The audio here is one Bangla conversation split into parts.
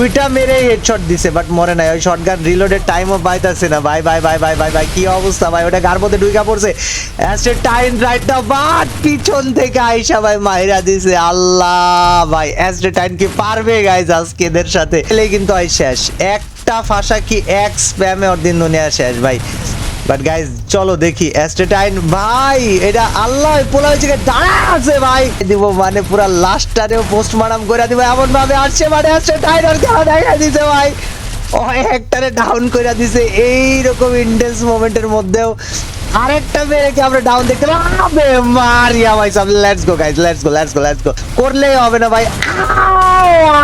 দুইটা মেরে হেডশট দিছে বাট মরে নাই। ওই শটগান রিলোডের টাইমও পাইতাছে না। ভাই ভাই ভাই ভাই ভাই ভাই, কি অবস্থা ভাই? ওটা গার মধ্যে ঢুইকা পড়ছে? অ্যাসের টাইম রাইট না বাট পিছন থেকে আইসা ভাই মাইরা দিছে। আল্লাহ ভাই অ্যাসের টাইম কি পারবে গাইজ আজকে এদের সাথে? এলে কিন্তু আয় শেষ। একটা ফাঁসা কি এক স্প্যামে ওর দিন দুনিয়া শেষ ভাই। বাট গাইজ চলো দেখি অ্যাস্টেটাইন ভাই, এটা আল্লাহ পোলা হয়েছে দাঁড়া আছে ভাই। দিব মানে পুরা লাস্টারেও পোস্টমার্টম করে দিব এমন ভাবে আসছে মানে অ্যাস্টেটাইন আর খেলা দেখা দিছে ভাই। একটারে ডাউন করে দিছে, এইরকম ইন্টেন্স মোমেন্টের মধ্যেও আরেকটা মেরেকে আমরা ডাউন দেখতে আবে মারিয়া ভাই, সব let's go guys let's go let's go let's go করলেই হবে না ভাই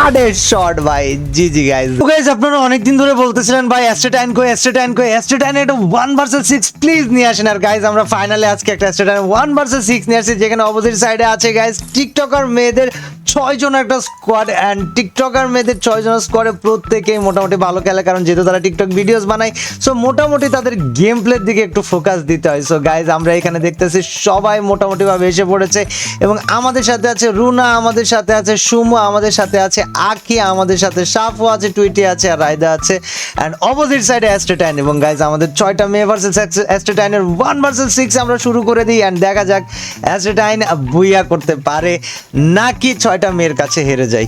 আরে শট ভাই। জি জি গাইজ গাইজ আপনারা অনেকদিন ধরে বলতেছিলেন, ভাই অ্যাস্টেটাইন কই অ্যাস্টেটাইন কই অ্যাস্টেটাইন এটা ওয়ান ভার্সেস সিক্স প্লিজ নিয়ে আসেন। আর গাইজ আমরা ফাইনালে আজকে একটা অ্যাস্টেটাইন ওয়ান ভার্সেস সিক্স নিয়ে আসছি, যেখানে অপোজিট সাইডে আছে গাইজ টিকটকার মেয়েদের ছয় জন একটা স্কোয়াড অ্যান্ড টিকটকার মেয়েদের ছয় জন স্কোয়াডে প্রত্যেকেই মোটামুটি ভালো খেলে, কারণ যেহেতু তারা টিকটক ভিডিওস বানায় সো মোটামুটি তাদের গেম প্লের দিকে একটু ফোকাস দিতে হয়। সো গাইজ আমরা এখানে দেখতেছি সবাই মোটামুটিভাবে এসে পড়েছে এবং আমাদের সাথে আছে রুনা, আমাদের সাথে আছে সুমু, আমাদের সাথে আছে আকি, আমাদের সাথে সাফু আছে, টুইটি আছে, আর রায়দা আছে। অ্যান্ড অপোজিট সাইডে অ্যাস্টেটাইন এবং গাইজ আমাদের ছয়টা মেয়ে ভার্সেস অ্যাস্টেটাইনের ওয়ান ভার্সেস সিক্স আমরা শুরু করে দিই। অ্যান্ড দেখা যাক অ্যাস্টেটাইন বুইয়া করতে পারে নাকি ছয়টা মেয়ের কাছে হেরে যায়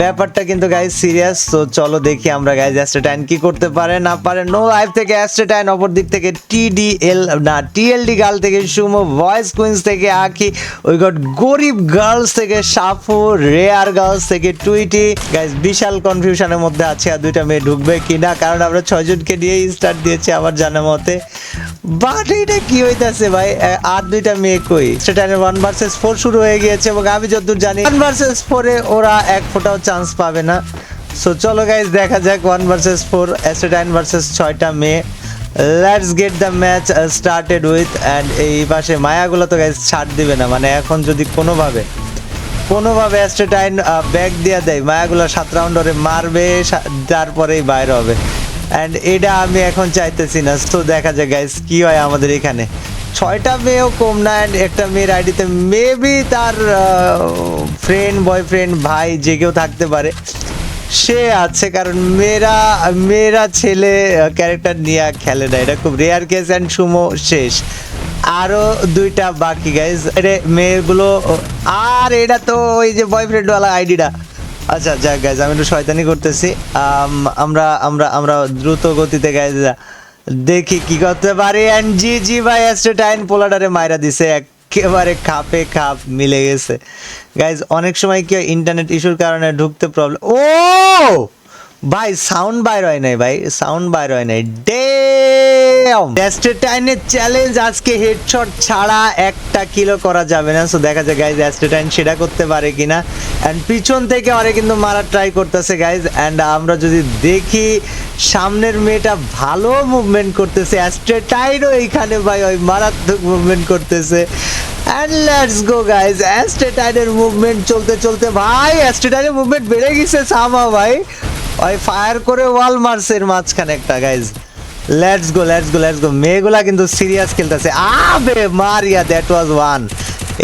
ব্যাপারটা কিন্তু গাইজ সিরিয়াস তো চলো দেখি আমরা গাইজ অ্যাস্টেটাইন কি করতে পারে, না পারে। নো লাইফ থেকে অ্যাস্টেটাইন অপর দিক থেকে টিডিএল না টিএলডি গার্ল থেকে সুমো ভয়েস কুইন্স থেকে আখি ওই গট গরিব গার্লস থেকে সাফু রেয়ার গার্লস থেকে টুইটি। গাইজ বিশাল কনফিউশনের মধ্যে আছে আর দুইটা মেয়ে ঢুকবে কিনা, কারণ আমরা ছয়জনকে দিয়েই স্টার্ট দিয়েছি আমার জানা মতে। বাট এটা কি হইতাছে ভাই? আর দুইটা মেয়ে কই? সেটা ওয়ান ভার্সেস ফোর শুরু হয়ে গিয়েছে এবং আমি যতদূর জানি ওয়ান ভার্সেস ফোরে ওরা এক ফোটাও চান্স পাবে না। সো চলো গাইজ দেখা যাক one versus four Astatine versus ছয়টা মেয়ে। Let's get the match started with and এই পাশে মায়াগুলো তো গাইজ ছাড় দিবে না। মানে এখন যদি কোনোভাবে কোনোভাবে অ্যাস্টেটাইন ব্যাক দিয়ে দেয়, মায়াগুলো সাত রাউন্ড ওরে মারবে তারপরেই বাইর হবে। অ্যান্ড এটা আমি এখন চাইতেছি না। তো দেখা যায় গাইস কি হয় আমাদের এখানে। ছয়টা মেয়েও কম না অ্যান্ড একটা মেয়ের আইডিতে মেবি তার ফ্রেন্ড বয়ফ্রেন্ড ভাই, যে কেউ থাকতে পারে। সে আছে, কারণ মেয়েরা মেয়েরা ছেলে ক্যারেক্টার নিয়ে খেলে না। এটা খুব রেয়ার কেস অ্যান্ড সুমো শেষ। আরও দুইটা বাকি গাইজ এটা মেয়েগুলো আর এটা তো ওই যে বয়ফ্রেন্ডওয়ালা আইডিটা আচ্ছা যাক গাইজ আমি একটু শয়তানি করতেছি। আমরা আমরা আমরা দ্রুত গতিতে গাইজ দেখি কি করতে পারি। অ্যান্ড জি জি ভাই টাইম পোলাডারে মাইরা দিছে, একেবারে খাপে খাপ মিলে গেছে। গাইজ অনেক সময় কি ইন্টারনেট ইস্যুর কারণে ঢুকতে প্রবলেম ও! ভাই সাউন্ড বাইর হয় নাই, ভাই সাউন্ড বাইর হয় নাই। ডেম অ্যাস্টেটাইনের চ্যালেঞ্জ আজকে হেডশট ছাড়া একটা কিলো করা যাবে না। সো দেখা যায় গাইজ অ্যাস্টেটাইন সেটা করতে পারে কিনা। অ্যান্ড পিছন থেকে আরে কিন্তু মারার ট্রাই করতেছে গাইজ অ্যান্ড আমরা যদি দেখি, সামনের মেয়েটা ভালো মুভমেন্ট করতেছে। অ্যাস্টেটাইনও এইখানে ভাই ওই মারাত্মক মুভমেন্ট করতেছে। অ্যান্ড লেটস গো গাইজ অ্যাস্টেটাইনের মুভমেন্ট চলতে চলতে ভাই অ্যাস্টেটাইনের মুভমেন্ট বেড়ে গেছে সামা ভাই। ওই ফায়ার করে ওয়াল মারছে মাঝখানে একটা guys let's go let's go let's go মেয়েগুলা কিন্তু সিরিয়াস খেলতেছে। আবে মারিয়া দ্যাট ওয়াজ ওয়ান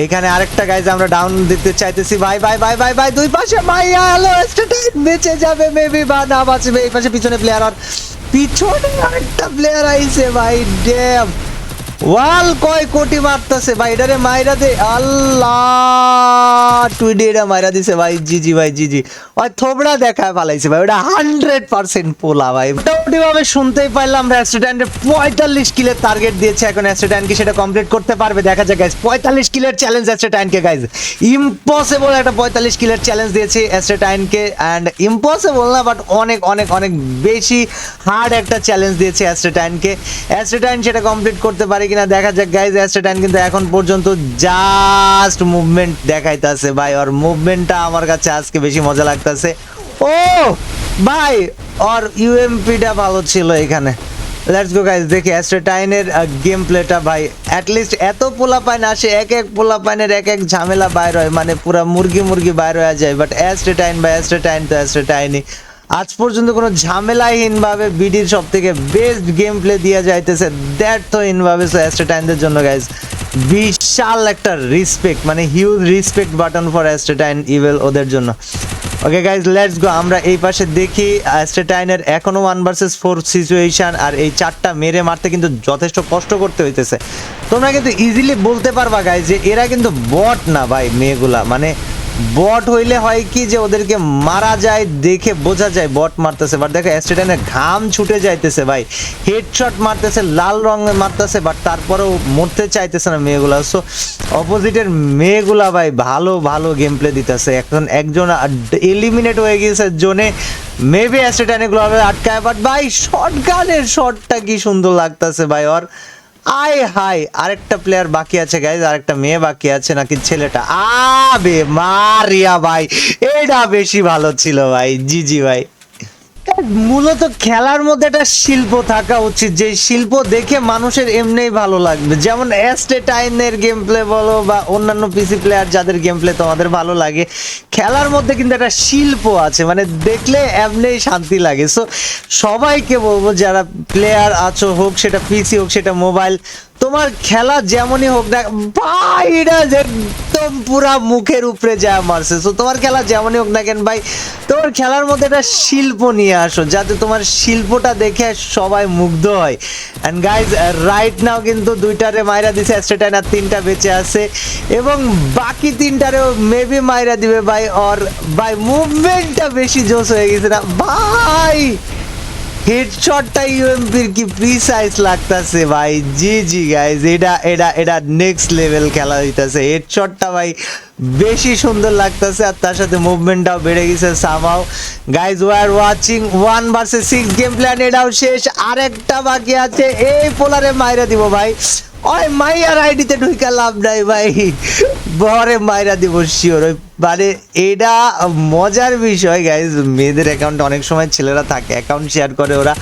এখানে আরেকটা গাইজ আমরা ডাউন দিতে চাইতেছি। ভাই ভাই ভাই ভাই ভাই দুই পাশে মাইয়া হ্যালো স্টেটাইন বেঁচে যাবে মেবি বা না বাঁচবে। এই পাশে পিছনে প্লেয়ার আর পিছনে আরেকটা প্লেয়ার আইছে ভাই ড্যাম ওয়াল কয় কোটি মারতাছে ভাই এটারে মাইরা দে। আল্লাহ টুইডি এটা মাইরা দিছে ভাই জি জি ভাই জি জি ওই থোবড়া দেখায় পালাইছে ভাই, ওটা হান্ড্রেড পার্সেন্ট পোলা ভাই। মোটামুটি ভাবে শুনতেই পারলাম অ্যাক্সিডেন্টে পঁয়তাল্লিশ কিলের টার্গেট দিয়েছে, এখন অ্যাক্সিডেন্ট কি সেটা কমপ্লিট করতে পারবে? দেখা যায় গাইজ পঁয়তাল্লিশ কিলের চ্যালেঞ্জ অ্যাস্টেটাইনকে গাইজ ইম্পসিবল একটা পঁয়তাল্লিশ কিলের চ্যালেঞ্জ দিয়েছে অ্যাস্টেটাইনকে অ্যান্ড ইম্পসিবল না বাট অনেক অনেক অনেক বেশি হার্ড একটা চ্যালেঞ্জ দিয়েছে অ্যাস্টেটাইনকে অ্যাস্টেটাইন সেটা কমপ্লিট করতে পারে কিনা, দেখা যাক গাইজ অ্যাস্টেটাইন কিন্তু এখন পর্যন্ত জাস্ট মুভমেন্ট দেখাইতেছে ভাই ওর মুভমেন্টটা আমার কাছে আজকে বেশি মজা লাগতেছে ও, ভাই, ওর ইউএমপিটা ভালো ছিল এখানে। লেটস গো গাইজ দেখি অ্যাস্ট্রেটাইনের গেম প্লেটা ভাই অ্যাটলিস্ট এত পোলা পাইন আসে, এক এক পোলা পাইনের এক এক ঝামেলা বাইর হয় মানে পুরা মুরগি মুরগি বাইর হয়ে যায় বাট অ্যাস্ট্রেটাইন বা অ্যাস্ট্রেটাইন তো অ্যাস্ট্রেটাইনই আজ পর্যন্ত কোনো ঝামেলাহীন ভাবে বিডির সব থেকে বেস্ট গেম প্লে দিয়ে যাইতেছে ইনভাবে সো অ্যাস্ট্রেটাইনদের জন্য গাইজ বিশাল একটা রেসপেক্ট মানে huge respect button for Astatine evil ওদের জন্য। ওকে গাইজ লেটস গো আমরা এই পাশে দেখি স্টেটাইনের এখনও ওয়ান ভার্সেস ফোর সিচুয়েশান আর এই চারটা মেরে মারতে কিন্তু যথেষ্ট কষ্ট করতে হইতেছে। তোমরা কিন্তু ইজিলি বলতে পারবা গাইজ যে এরা কিন্তু বট না ভাই মেয়েগুলা। মানে বট হইলে হয় কি যে ওদেরকে মারা যায়, দেখে বোঝা যায় বট মারতেছে। বাট দেখো স্টেটাইনের ঘাম ছুটে যাইতেছে ভাই। হেডশট মারতেছে, লাল রঙে মারতেছে বাট তারপরেও মরতে চাইতেছে না মেয়েগুলা। সো অপোজিটের মেয়েগুলা ভাই, ভালো ভালো গেম প্লে দিতেছে। এখন একজন এলিমিনেট হয়ে গিয়েছে জোনে। মেবি অ্যাস্টেটানে গ্লোবাল আটকায় বাট ভাই শর্ট গানের শটটা কি সুন্দর লাগতেছে ভাই, ওর। আয় হাই আরেকটা প্লেয়ার বাকি আছে গাইজ আরেকটা মেয়ে বাকি আছে নাকি ছেলেটা? আবে মারিয়া ভাই, এটা বেশি ভালো ছিল ভাই জি জি ভাই। মূলত খেলার মধ্যে একটা শিল্প থাকা উচিত, যে শিল্প দেখে মানুষের এমনিই ভালো লাগবে। যেমন অ্যাস্টে টাইনের গেম প্লে বলো বা অন্যান্য পিসি প্লেয়ার যাদের গেম প্লে তোমাদের ভালো লাগে, খেলার মধ্যে কিন্তু একটা শিল্প আছে মানে দেখলে এমনিই শান্তি লাগে। সো সবাইকে বলব, যারা প্লেয়ার আছো হোক, সেটা পিসি হোক, সেটা মোবাইল তোমার খেলা যেমনই হোক না ভাই, এটা একদম পুরা মুখের উপরে যা মারছে তো তোমার খেলা যেমনই হোক না কেন, ভাই, তোমার খেলার মধ্যে একটা শিল্প নিয়ে আসো, যাতে তোমার শিল্পটা দেখে সবাই মুগ্ধ হয়। অ্যান্ড গাইজ রাইট নাও কিন্তু দুইটারে মাইরা দিছে স্টেটাইন আর তিনটা বেঁচে আছে, এবং বাকি তিনটারেও মেবি মাইরা দিবে, ভাই অর ভাই মুভমেন্টটা বেশি জোস হয়ে গেছে না। ভাই হেডশটটা ইউএমপির কি প্রিসাইজ লাগতাছে ভাই? জি জি গাইজ এটা এটা এটা নেক্সট লেভেল খেলা হইতাছে হেডশটটা ভাই বেশি সুন্দর লাগতাছে আর তার সাথে মুভমেন্টটাও বেড়ে গেছে সামাও guys we're watching one versus six game plan এটাও শেষ। আরেকটা বাকি আছে, এই পোলারে মাইরা দিব ভাই। ওই মাইয়ার আইডিতে ঢুকা লাভ নাই ভাই। বরে মাইরা দিব শিওর ওই মানে এটা মজার বিষয় গাইজ মেয়েদের অ্যাকাউন্টে অনেক সময় ছেলেরা থাকে অ্যাকাউন্ট শেয়ার করে ওরা।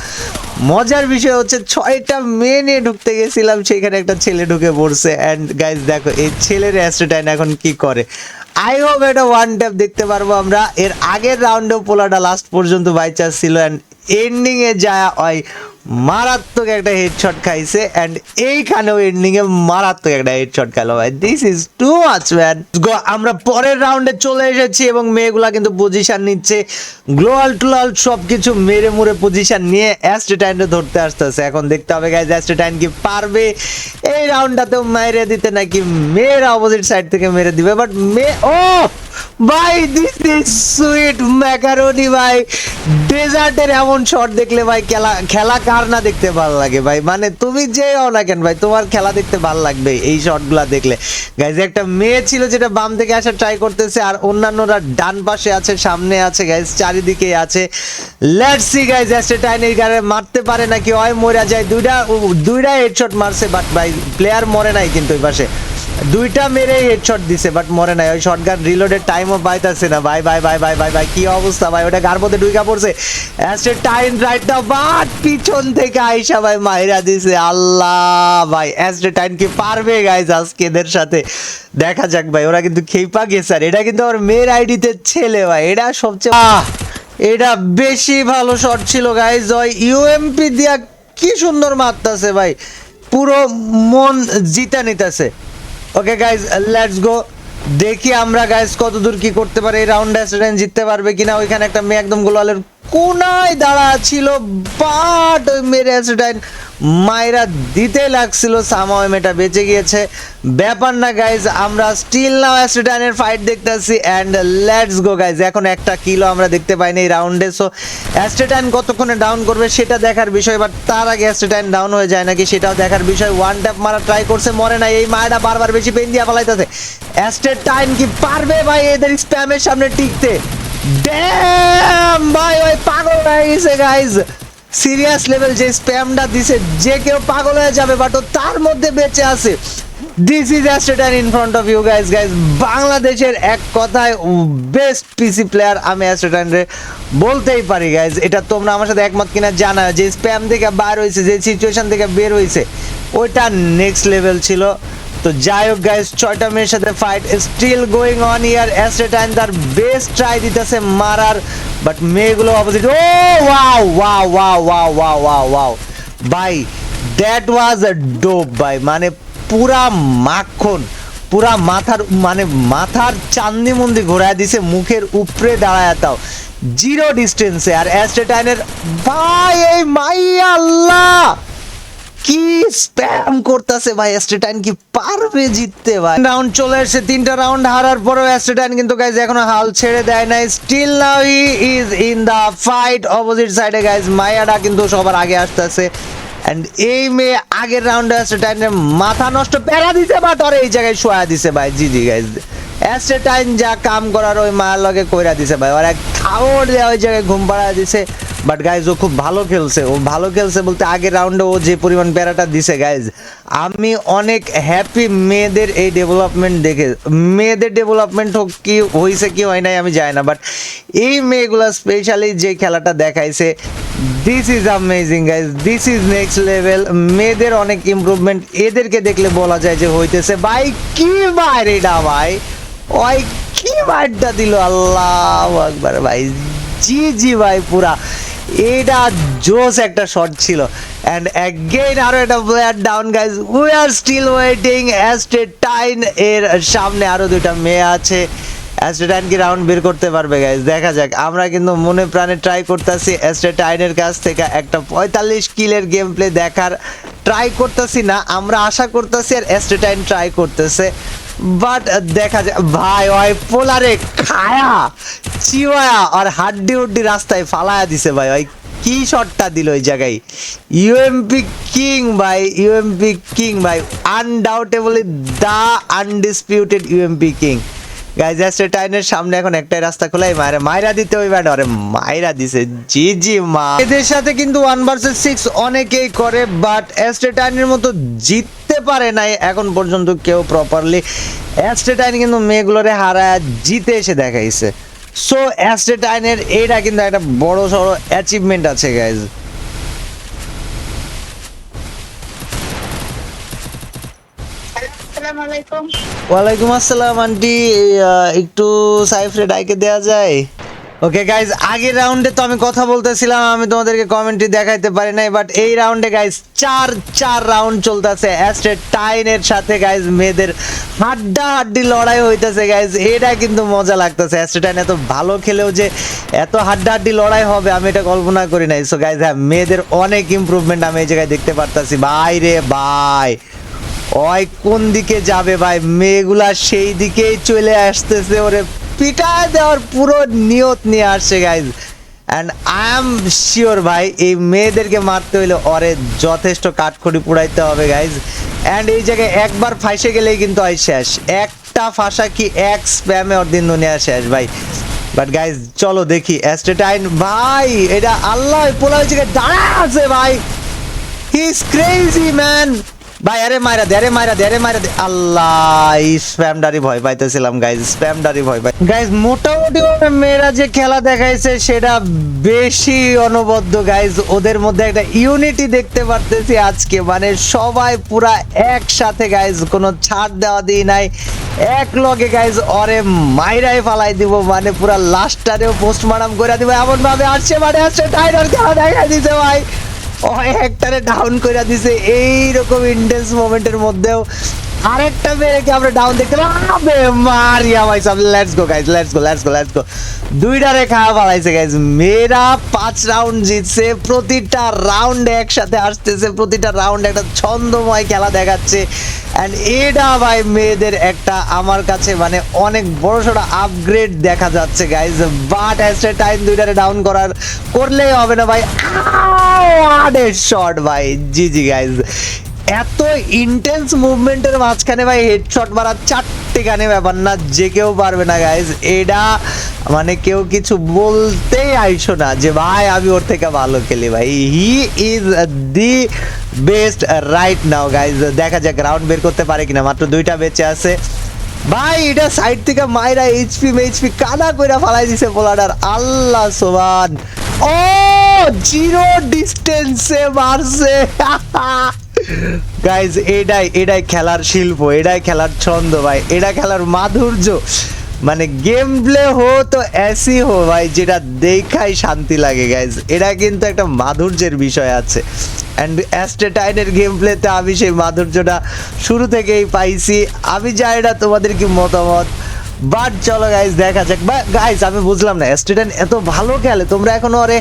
মজার বিষয় হচ্ছে ছয়টা মেয়ে নিয়ে ঢুকতে গেছিলাম, সেখানে একটা ছেলে ঢুকে পড়ছে। অ্যান্ড গাইজ দেখো, এই ছেলের অ্যাস্ট্রোটাইন এখন কি করে? আই হোপ এটা ওয়ান ট্যাপ দেখতে পারব আমরা। এর আগের রাউন্ডেও পোলাটা লাস্ট পর্যন্ত বাই চান্স ছিল। অ্যান্ড এন্ডিংয়ে যা হয় মারাত্মক একটা হেডশট খাইছে অ্যান্ড এইখানেও এন্ডিং এ মারাত্মক একটা হেডশট খেলো ভাই। This is too much man আমরা পরের রাউন্ডে চলে এসেছি এবং মেয়েগুলা কিন্তু পজিশন নিচ্ছে। গ্লোয়াল টুলাল সব কিছু মেরে মুরে পজিশন নিয়ে অ্যাস্টেটাইনে ধরতে আসতেছে। এখন দেখতে হবে গাইজ অ্যাস্টেটাইন কি পারবে? এই রাউন্ডটাতেও মেরে দিতে নাকি মেয়েরা অপোজিট সাইড থেকে মেরে দিবে? বাট মে ও! ভাই দিস ইজ সুইট ম্যাকারনি ভাই। ডেজার্টের এমন শট দেখলে ভাই খেলা খেলা কার না দেখতে ভালো লাগে ভাই? মানে তুমি যে হও না কেন ভাই? তোমার খেলা দেখতে ভালো লাগবে এই শটগুলা দেখলে। গাইজ একটা মেয়ে ছিল যেটা বাম থেকে আসা ট্রাই করতেছে আর অন্যান্যরা ডান পাশে আছে, সামনে আছে গাইজ চারিদিকে আছে। লেটস সি গাইজ অ্যাস্টেটাইন এই গানে মারতে পারে নাকি? হয় মরে যায়। দুইটা দুইটা হেডশট মারছে বাট ভাই প্লেয়ার মরে নাই কিন্তু ওই পাশে। দুইটা মেরে হেডশট দিছে বাট মরে নাই। ওই শটগান রিলোডের টাইমও পাইতাছে না। ভাই ভাই ভাই ভাই ভাই ভাই, কি অবস্থা ভাই? ওটা গার মধ্যে ঢুকা পড়ছে? অ্যাস্টে টাইম রাইট না বাট পিছন থেকে আইসা ভাই মাইরা দিছে। আল্লাহ ভাই অ্যাস্টে টাইম কি পারবে গাইজ আজকে এদের সাথে? দেখা যাক ভাই, ওরা কিন্তু খেপা গেছে আর এটা কিন্তু আমার মেয়ের আইডিতে ছেলে ভাই। এটা সবচেয়ে এটা বেশি ভালো শট ছিল গাইজ ওই ইউএমপি দিয়া কি সুন্দর মারতাছে ভাই। পুরো মন জিতা নিতেছে। ওকে গাইজ লেটস গো দেখি আমরা গাইজ কতদূর কি করতে পারে। এই রাউন্ড অ্যাসিডেন্ট জিততে পারবে কিনা। ওইখানে একটা মেয়ে একদম গোলালের কোনায় দাঁড়া ছিল, বাট ওই মেরে অ্যাসিডেন্ট মায়েরা দিতে লাগছিল, সামাও মেয়েটা বেঁচে গিয়েছে। ব্যাপার না গাইজ আমরা স্টিল নাও অ্যাসিডেন্টের ফাইট দেখতেছি অ্যান্ড লেটস গো গাইজ এখন একটা কিলো আমরা দেখতে পাইনি এই রাউন্ডে সো অ্যাস্টেটাইন কতক্ষণে ডাউন করবে সেটা দেখার বিষয় বাট তার আগে অ্যাস্টেটাইন ডাউন হয়ে যায় নাকি সেটাও দেখার বিষয়। ওয়ান ট্যাপ মারা ট্রাই করছে, মরে না এই মায়েরা বারবার বেশি পেন দিয়া ফেলাইতেছে অ্যাস্টেটাইন কি পারবে ভাই এদের স্প্যামের সামনে টিকতে? ড্যাম ভাই, ওই পাগল হয়ে গেছে গাইজ সিরিয়াস লেভেল যে স্প্যামটা দিছে, যে কেউ পাগল হয়ে যাবে বাট ও তার মধ্যে বেঁচে আছে। This is Astatine in front of you guys guys বাংলাদেশের এক কথায় বেস্ট পিসি প্লেয়ার আমি অ্যাস্টেটাইনরে বলতেই পারি গাইজ এটা তোমরা আমার সাথে একমত কিনা জানা যে স্প্যাম থেকে বার হয়েছে, যে সিচুয়েশন থেকে বের হয়েছে, ওইটা নেক্সট লেভেল ছিল। তো যাই হোক গাইজ ছয়টা মেয়ের সাথে fight still going on yeah Astatine তার বেস্ট ট্রাই দিতেছে মারার বাট মেয়েগুলো opposite oh wow wow wow wow wow wow wow ভাই that was a dope by মানে পুরা মাখন, পুরা মাথার মানে মাথার চান্দি মন্দি ঘোরায় দিছে, মুখের উপরে দাঁড়ায় তাও। জিরো ডিস্টেন্সে আর অ্যাস্টেটাইনের ভাই, এই মাইয়া আল্লাহ! কি স্প্যাম করতেছে ভাই অ্যাস্টেটাইন কি পারবে জিততে ভাই? রাউন্ড চলে এসেছে, তিনটা রাউন্ড হারার পরেও অ্যাস্টেটাইন কিন্তু গাইজ এখনও হাল ছেড়ে দেয় নাই। Still now he is in the fight opposite সাইডে গাইজ মায়াডা কিন্তু সবার আগে আসতেছে। এন্ড এই মেয়ে আগের রাউন্ডে অ্যাস্টেটাইনের মাথা নষ্ট প্যারা দিছে বাট ওর এই জায়গায় শোয়া দিছে ভাই। জি জি গাইজ অ্যাস্টেটাইন যা কাম করার ওই মায়ের লগে কইরা দিছে ভাই। ওর খাওয়ার দেওয়া ওই জায়গায় ঘুম পাড়া দিছে। বাট গাইজ ও খুব ভালো খেলছে। ও ভালো খেলছে বলতে আগের রাউন্ডে ও যে পরিমাণ প্যারাটা দিছে গাইজ আমি অনেক হ্যাপি মেয়েদের এই ডেভেলপমেন্ট দেখে। মেয়েদের ডেভেলপমেন্ট হোক কি হয়েছে কি হয় নাই আমি জানি না বাট এই মেয়েগুলো স্পেশালি যে খেলাটা দেখাইছে this is amazing guys this is next level মেয়েদের অনেক ইমপ্রুভমেন্ট এদেরকে দেখলে বলা যায় যে হইতেছে, ভাই, কি বাইরে এটা ভাই? ওই কি বাইরটা দিল? আল্লাহ একবার ভাই, জি জি, ভাই, পুরা। এটা জোস একটা শট ছিল। অ্যান্ড অ্যাগেইন আরও একটা player down guys we are still waiting টাইন এর সামনে আরও দুইটা মেয়ে আছে। অ্যাস্টেটাইন কি রাউন্ড বের করতে পারবে গাইজ দেখা যাক। আমরা কিন্তু মনে প্রাণে ট্রাই করতেছি অ্যাস্টেটাইনের কাছ থেকে একটা পঁয়তাল্লিশ কিলের গেম প্লে দেখার। ট্রাই করতেছি না, আমরা আশা করতেছি আর অ্যাস্টেটাইন ট্রাই করতেছে। বাট দেখা যায়, ভাই, ওই পোলারে খায়া, চিওয়া আর হাড্ডি উড্ডি রাস্তায় ফালায়া দিছে ভাই। ওই কি শটটা দিল ওই জায়গায়? ইউএমপি কিং ভাই ইউএমপি কিং ভাই। Undoubtedly the undisputed UMP king guys টাইনের সামনে এখন একটাই রাস্তা খোলাই, মায়েরা মায়েরা দিতে ওই ব্যাট আরে মায়েরা দিছে জি জি মা। এদের সাথে কিন্তু ওয়ান ভার্সেস সিক্স অনেকেই করে বাট টাইনের মতো জিততে পারে নাই এখন পর্যন্ত কেউ প্রপারলি টাইন কিন্তু মেয়েগুলোরে হারায় জিতে এসে দেখাইছে। সো টাইনের এটা কিন্তু একটা বড় সড়ো অ্যাচিভমেন্ট আছে গাইজ ওয়ালাইকুম আসসালাম আন্টি। একটু সাইফরে ডাইকে দেওয়া যায়। ওকে গাইজ আগের রাউন্ডে তো আমি কথা বলতেছিলাম, আমি তোমাদেরকে কমেন্টে দেখাইতে পারি নাই বাট এই রাউন্ডে গাইজ চার চার রাউন্ড চলতেছে অ্যাস্টে টাইনের সাথে গাইজ মেয়েদের হাড্ডা হাড্ডি লড়াই হইতেছে গাইজ এটা কিন্তু মজা লাগতেছে। অ্যাস্টে টাইন এত ভালো খেলেও যে এত হাড্ডা হাড্ডি লড়াই হবে, আমি এটা কল্পনা করি নাই। সো গাইজ হ্যাঁ মেয়েদের অনেক ইমপ্রুভমেন্ট আমি এই জায়গায় দেখতে পারতাছি। ভাই রে ভাই, ওই কোন দিকে যাবে ভাই? মেয়েগুলা সেই দিকেই চলে আসতেছে, ওরে পিটায় দেওয়ার পুরো নিয়ত নিয়ে আসছে guys and I am sure ভাই, এই মেয়েদেরকে মারতে হইলে ওরে যথেষ্ট কাঠখড়ি পুড়াইতে হবে গাইজ অ্যান্ড এই জায়গায় একবার ফাঁসে গেলেই কিন্তু হয় শেষ। একটা ফাঁসা কি এক স্প্যামে ওর দিন দুনিয়া শেষ, ভাই। বাট গাইজ চলো দেখি অ্যাস্টেটাইন ভাই, এটা আল্লাহ পোলা জায়গায় দাঁড়া আছে, ভাই। হি ইজ ক্রেজি ম্যান ভাই, আরে মাইরা দে, আরে মাইরা দে, আরে মাইরা দে। আল্লাহ, এই স্প্যামডারি ভয় পাইতেছিলাম গাইজ স্প্যামডারি ভয় পাই গাইজ মোটামুটি মেয়েরা যে খেলা দেখাইছে, সেটা বেশি অনবদ্য গাইজ ওদের মধ্যে একটা ইউনিটি দেখতে পারতেছি আজকে। মানে সবাই পুরা একসাথে গাইজ কোনো ছাড় দেওয়া দিই নাই। এক লগে গাইজ অরে মাইরাই ফালাই দিব মানে পুরা লাস্টারেও পোস্টমার্টম করে দিব। এমন ভাবে আসছে মানে আসছে টাইটার খেলা দেখা দিছে, ভাই। ও একটারে ডাউন করে দিছে। এইরকম ইন্টেন্স মোমেন্টের মধ্যেও আরেকটা মেয়েকে আমরা ডাউন দেখতে আবে মারিয়া ভাই, সব let's go guys let's go let's go let's go দুইটারে খাওয়া পালাইছে গাইজ মেয়েরা পাঁচ রাউন্ড জিতছে, প্রতিটা রাউন্ড একসাথে আসতেছে প্রতিটা রাউন্ড একটা ছন্দময় খেলা দেখাচ্ছে। অ্যান্ড এটা ভাই মেয়েদের একটা আমার কাছে মানে অনেক বড় সড়ো আপগ্রেড দেখা যাচ্ছে গাইজ বাট অ্যাস্টে টাইম দুইটারে ডাউন করার, করলেই হবে না ভাই। শট ভাই। জি জি গাইজ এত ইন্টেন্স মুভমেন্টের মাঝখানে ভাই হেডশট মারার চারটে গানে ব্যাপার না, যে কেউ পারবে না গাইজ এটা মানে কেউ কিছু বলতেই আইসো না যে, ভাই, আমি ওর থেকে ভালো খেলি ভাই। He is the best right now guys দেখা যাক রাউন্ড বের করতে পারে কিনা, মাত্র দুইটা বেঁচে আছে। ভাই, এটা সাইড থেকে মাইরা এইচপি এইচপি কাদা কইরা ফালাই দিছে পোলাডার আল্লাহ সোবান। ও জিরো ডিস্টেন্সে মারছে। গাইজ এটাই এটাই খেলার শিল্প, এটাই খেলার ছন্দ ভাই, এটা খেলার মাধুর্য। মানে গেম প্লে হো তো এসি হো ভাই, যেটা দেখাই শান্তি লাগে গাইজ এটা কিন্তু একটা মাধুর্যের বিষয় আছে। অ্যান্ড অ্যাস্টেটাইনের গেম প্লেতে আমি সেই মাধুর্যটা শুরু থেকেই পাইছি। আমি জানি না তোমাদের কি মতামত। বাট চলো গাইজ দেখা যাক। বা গাইজ আমি বুঝলাম না স্টুডেন্ট এত ভালো খেলে, তোমরা এখনও আরে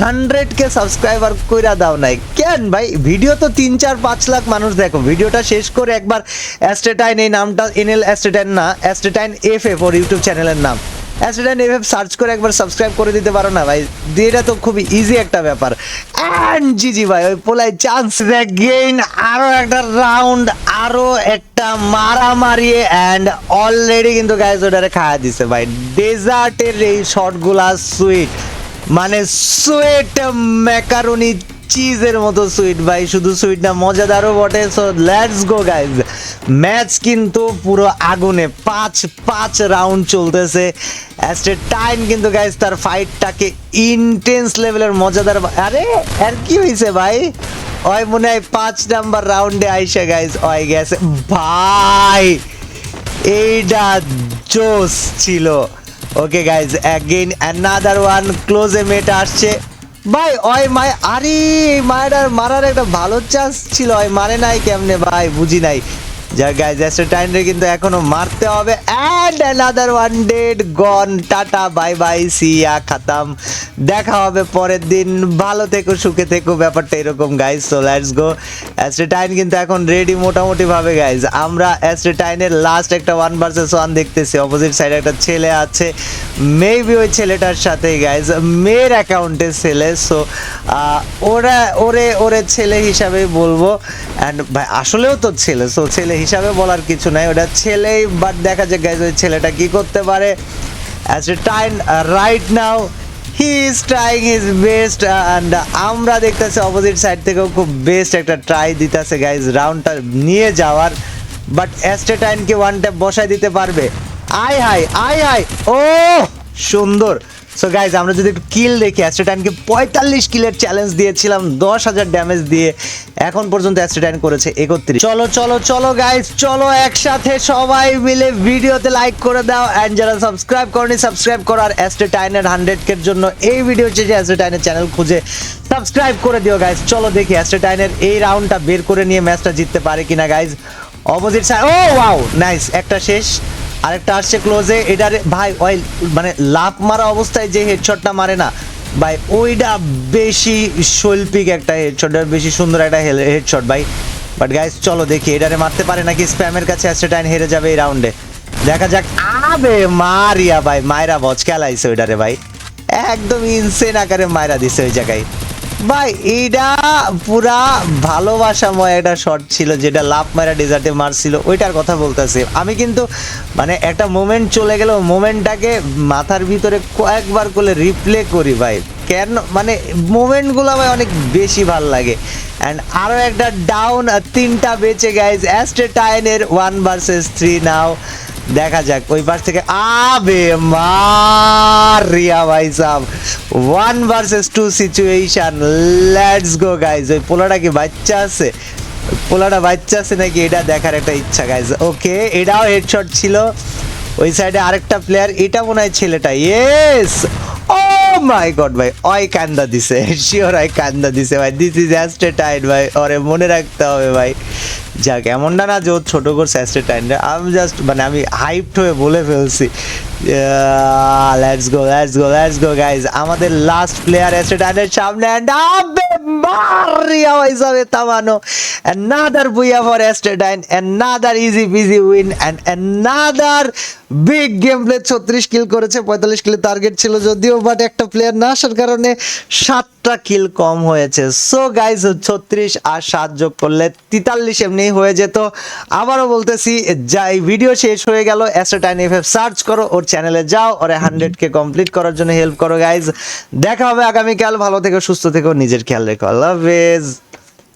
হান্ড্রেড কে সাবস্ক্রাইবার কইরা দাও নাই। কেন ভাই? ভিডিও তো তিন, চার, পাঁচ লাখ মানুষ দেখো। ভিডিওটা শেষ করে একবার অ্যাস্টেটাইন এই নামটা এনএল অ্যাস্টেটাইন না অ্যাস্টেটাইন এফ এফ ওর ইউটিউব চ্যানেলের নাম। এফ এফ সার্চ করে একবার সাবস্ক্রাইব করে দিতে পারো না ভাই। এটা তো খুবই ইজি একটা ব্যাপার। অ্যান্ড জিজি ভাই, ওই পোলাই চান্স গেইন আরও একটা রাউন্ড আরও একটা মারামারি অ্যান্ড অলরেডি কিন্তু গাইজ ওটারে খাওয়া দিছে ভাই। ডেজার্টের এই শটগুলা সুইট মানে সুইট ম্যাকারনি চিজের মতো সুইট ভাই। শুধু সুইট না, মজাদারও বটে। So let's go guys match কিন্তু পুরো আগুনে পাঁচ পাঁচ রাউন্ড চলতেছে। অ্যাস্টে টাইম কিন্তু গাইজ তার ফাইটটাকে ইন্টেন্স লেভেলের মজাদার আরে, আর কি হয়েছে ভাই? ওই মনে হয় পাঁচ নাম্বার রাউন্ডে আইসে গাইজ ওই গেছে ভাই এইটা জোস ছিল। Okay guys again another one ক্লোজে মেট আসছে। ভাই, ওই মাই আরে মায়ের মারার একটা ভালো চান্স ছিল, ওই মারে নাই কেমনে ভাই, বুঝি নাই। যা গাইজ টাইমে কিন্তু এখনও মারতে হবে। And another one dead gone tata bye bye see ya খাতাম দেখা হবে পরের দিন। ভালো থেকো, সুখে থেকো, ব্যাপারটা এরকম guys so let's go Astatine কিন্তু এখন রেডি মোটামুটি ভাবে গাইজ আমরা অ্যাস্ট্রেটাইনের লাস্ট একটা ওয়ান ভার্সেস ওয়ান দেখতেছি। অপোজিট সাইডে একটা ছেলে আছে। মেবি ওই ছেলেটার সাথে গাইজ মেয়ের অ্যাকাউন্টে ছেলে। সো ওরা, ওরে ওরে ছেলে হিসাবে বলব। অ্যান্ড ভাই, আসলেও তো ছেলে। সো ছেলে হিসাবে বলার কিছু নাই। ওটা ছেলেই বাট দেখা যায় গাইজ ওই ছেলেটা কি করতে পারে। As a time right now he is trying his best and আমরা দেখতেছি অপোজিট সাইড থেকেও খুব বেস্ট একটা ট্রাই দিতেছে গাইজ রাউন্ডটা নিয়ে যাওয়ার। বাট অ্যাস্টেটাইনকে ওয়ান ট্যাপ বসায় দিতে পারবে। আয় হাই আয় হাই ও সুন্দর। সো গাইজ আমরা যদি একটু কিল দেখি অ্যাস্ট্রেটাইনকে পঁয়তাল্লিশ কিলের চ্যালেঞ্জ দিয়েছিলাম, দশ হাজার ড্যামেজ দিয়ে এখন পর্যন্ত অ্যাস্ট্রেটাইন করেছে একত্রিশ। চলো চলো চলো গাইজ চলো একসাথে সবাই মিলে ভিডিওতে লাইক করে দাও অ্যান্ড যারা সাবস্ক্রাইব করনি সাবস্ক্রাইব করো। আর অ্যাস্ট্রেটাইনের হান্ড্রেড কের জন্য এই ভিডিও চেয়ে অ্যাস্ট্রেটাইনের চ্যানেল খুঁজে সাবস্ক্রাইব করে দিও গাইজ চলো দেখি অ্যাস্ট্রেটাইনের এই রাউন্ডটা বের করে নিয়ে ম্যাচটা জিততে পারে কিনা গাইজ অপোজিট সাইড ও ওয়াও নাইস একটা শেষ। আরেকটা আসছে ক্লোজে এটার ভাই ওই মানে লাভ মারা অবস্থায় যে হেডশটটা মারে না, ভাই, ওইটা বেশি শৈল্পিক একটা হেডশট বেশি সুন্দর একটা হেডশট ভাই। বাট গাইস চলো দেখি, এটারে মারতে পারে নাকি স্প্যামের কাছে অ্যাস্টেটাইন হেরে যাবে এই রাউন্ডে দেখা যাক। আবে মারিয়া ভাই মায়েরা বচ খেলাইছে ওইটারে ভাই। একদম ইনসেন আকারে মায়েরা দিছে ওই জায়গায়। ভাই এইটা পুরা ভালোবাসাময় একটা শট ছিল যেটা লাভ মারা ডেজার্টে মারছিল, ওইটার কথা বলতেছি। আমি কিন্তু মানে একটা মোমেন্ট চলে গেল মোমেন্টটাকে মাথার ভিতরে কয়েকবার করে রিপ্লে করি ভাই। কেন মানে মোমেন্টগুলো ভাই অনেক বেশি ভালো লাগে। অ্যান্ড আরও একটা ডাউন তিনটা বেঁচে গাইজ অ্যাস্টে টাইনের ওয়ান ভার্সেস থ্রি নাও দেখা যাক, ওই পাশ থেকে আবে মারিয়া ভাই সাহ one versus two situation let's go guys ওই পোলাটা কি বাচ্চা আছে? পোলাটা বাচ্চা আছে নাকি? এটা দেখার একটা ইচ্ছা গাইজ ওকে, এটাও হেডশট ছিল। ওই সাইডে আরেকটা প্লেয়ার এটা মনে হয় ছেলেটা। ইয়েস মাই গড ভাই, ওই কান্দা দিছে শিওর অয় কান্দা দিছে, ভাই দিস ইজ অ্যাস্টেটাইন ভাই, ওরে মনে রাখতে হবে, ভাই। যাক এমনটা না যে ও ছোট করছে অ্যাস্টেটাইনটা আমি জাস্ট মানে আমি হাইপড হয়ে বলে ফেলছি। Let's go let's go let's go guys আমাদের লাস্ট প্লেয়ার অ্যাস্টেটাইনের সামনে, and আবে মারিয়া হিসাবে তামানো। Another বুয়া for Astatine another easy peasy win and another big game play ছত্রিশ কিল করেছে, পঁয়তাল্লিশ কিলো টার্গেট ছিল যদিও বাট একটা প্লেয়ার না আসার কারণে সাতটা কিল কম হয়েছে। সো গাইজ ছত্রিশ আর সাত যোগ করলে তেতাল্লিশ এমনি হয়ে যেত। আবারও বলতেছি, যাই ভিডিও শেষ হয়ে গেল। অ্যাস্ট্রাটাইন এফ এফ সার্চ করো, ওর চ্যানেলে যাও। ওরে হান্ড্রেড কে কমপ্লিট করার জন্য হেল্প করো গাইজ দেখা হবে আগামীকাল। ভালো থেকো, সুস্থ থেকো, নিজের খেয়াল রেখো। আল্লাহ